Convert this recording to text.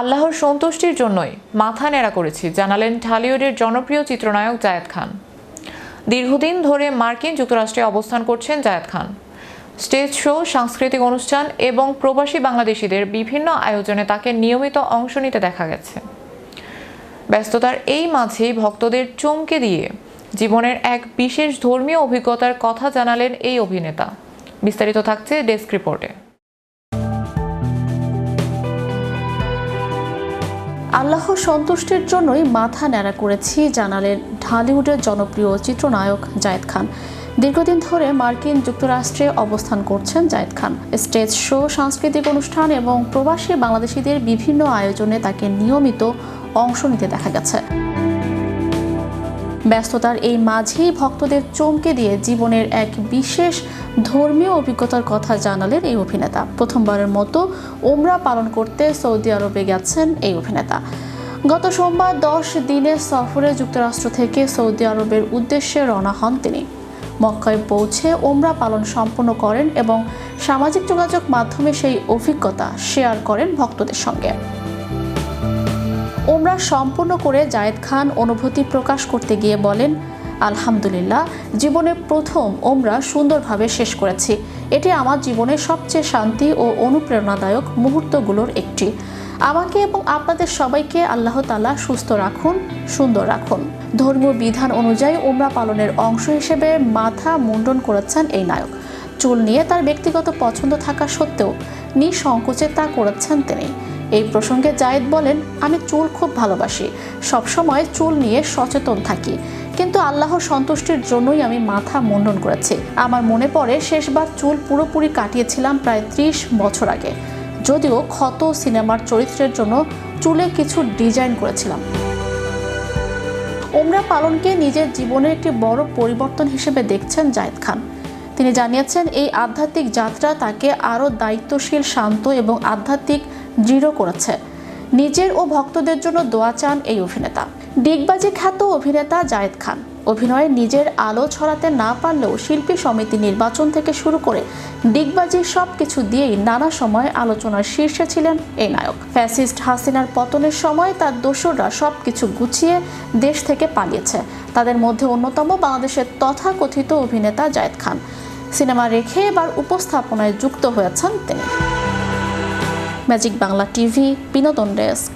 আল্লাহর সন্তুষ্টির জন্যই মাথা নেড়া করেছি, জানালেন ঢালিউডের জনপ্রিয় চিত্রনায়ক জায়েদ খান। দীর্ঘদিন ধরে মার্কিন যুক্তরাষ্ট্রে অবস্থান করছেন জায়েদ খান। স্টেজ শো, সাংস্কৃতিক অনুষ্ঠান এবং প্রবাসী বাংলাদেশিদের বিভিন্ন আয়োজনে তাকে নিয়মিত অংশ নিতে দেখা গেছে। ব্যস্ততার এই মাঝেই ভক্তদের চমকে দিয়ে জীবনের এক বিশেষ ধর্মীয় অভিজ্ঞতার কথা জানালেন এই অভিনেতা। বিস্তারিত থাকছে ডেস্ক রিপোর্টে। আল্লাহর সন্তুষ্টের জন্যই মাথা ন্যাড়া করেছি, জানালেন ঢালিউডের জনপ্রিয় চিত্রনায়ক জায়েদ খান। দীর্ঘদিন ধরে মার্কিন যুক্তরাষ্ট্রে অবস্থান করছেন জায়েদ খান। স্টেজ শো, সাংস্কৃতিক অনুষ্ঠান এবং প্রবাসী বাংলাদেশিদের বিভিন্ন আয়োজনে তাকে নিয়মিত অংশ নিতে দেখা গেছে। ব্যস্ততার এই মাঝেই ভক্তদের চমকে দিয়ে জীবনের এক বিশেষ ধর্মীয় অভিজ্ঞতার কথা জানালেন এই অভিনেতা। প্রথমবারের মতো ওমরা পালন করতে সৌদি আরবে গেছেন এই অভিনেতা। গত সোমবার দশ দিনের সফরে যুক্তরাষ্ট্র থেকে সৌদি আরবের উদ্দেশ্যে রওনা হন তিনি। মক্কায় পৌঁছে ওমরা পালন সম্পন্ন করেন এবং সামাজিক যোগাযোগ মাধ্যমে সেই অভিজ্ঞতা শেয়ার করেন ভক্তদের সঙ্গে। ওমরা সম্পূর্ণ করে জায়েদ খান অনুভূতি প্রকাশ করতে গিয়ে বলেন, আলহামদুলিল্লাহ জীবনে প্রথম ওমরা সুন্দরভাবে শেষ করেছি। এটি আমার জীবনের সবচেয়ে শান্তি ও অনুপ্রেরণাদায়ক মুহূর্তগুলোর একটি। আমাকে এবং আপনাদের সবাইকে আল্লাহ তালা সুস্থ রাখুন, সুন্দর রাখুন। ধর্মীয় বিধান অনুযায়ী ওমরা পালনের অংশ হিসেবে মাথা মুন্ডন করেছেন এই নায়ক। চুল নিয়ে তার ব্যক্তিগত পছন্দ থাকা সত্ত্বেও নিঃসংকোচে তা করেছেন তিনি। এই প্রসঙ্গে জায়েদ বলেন, আমি চুল খুব ভালোবাসি। সবসময় চুল নিয়ে সচেতন থাকি। কিন্তু আল্লাহ সন্তুষ্টির জন্যই আমি মাথা মুন্ডন করেছি। আমার মনে পড়ে, শেষবার চুল পুরোপুরি কাটিয়েছিলাম প্রায় ত্রিশ বছর আগে। যদিও ক্ষত সিনেমার চরিত্রের জন্য চুলে কিছু ডিজাইন করেছিলাম। ওমরা পালনকে নিজের জীবনের একটি বড় পরিবর্তন হিসেবে দেখছেন জায়েদ খান। তিনি জানিয়েছেন, এই আধ্যাত্মিক যাত্রা তাকে আরও দায়িত্বশীল, শান্ত এবং আধ্যাত্মিক দৃঢ় করেছে। নিজের ও ভক্তদের জন্য দোয়া চান এই অভিনেতা। ডিগবাজি খ্যাত অভিনেতা জায়েদ খান। অভিনয়ে নিজের আলো ছড়াতে না পারলেও শিল্পী সমিতি নির্বাচন থেকে শুরু করে ডিগবাজির সব কিছু দিয়েই নানা সময় আলোচনার শীর্ষে ছিলেন এই নায়ক। ফ্যাসিস্ট হাসিনার পতনের সময় তার দোসররা সব কিছু গুছিয়ে দেশ থেকে পালিয়েছে। তাদের মধ্যে অন্যতম বাংলাদেশের তথাকথিত অভিনেতা জায়েদ খান। সিনেমা রেখে এবার উপস্থাপনায় যুক্ত হয়েছেন তিনি। ম্যাজিক বাংলা টিভি বিনোদন ডেস্ক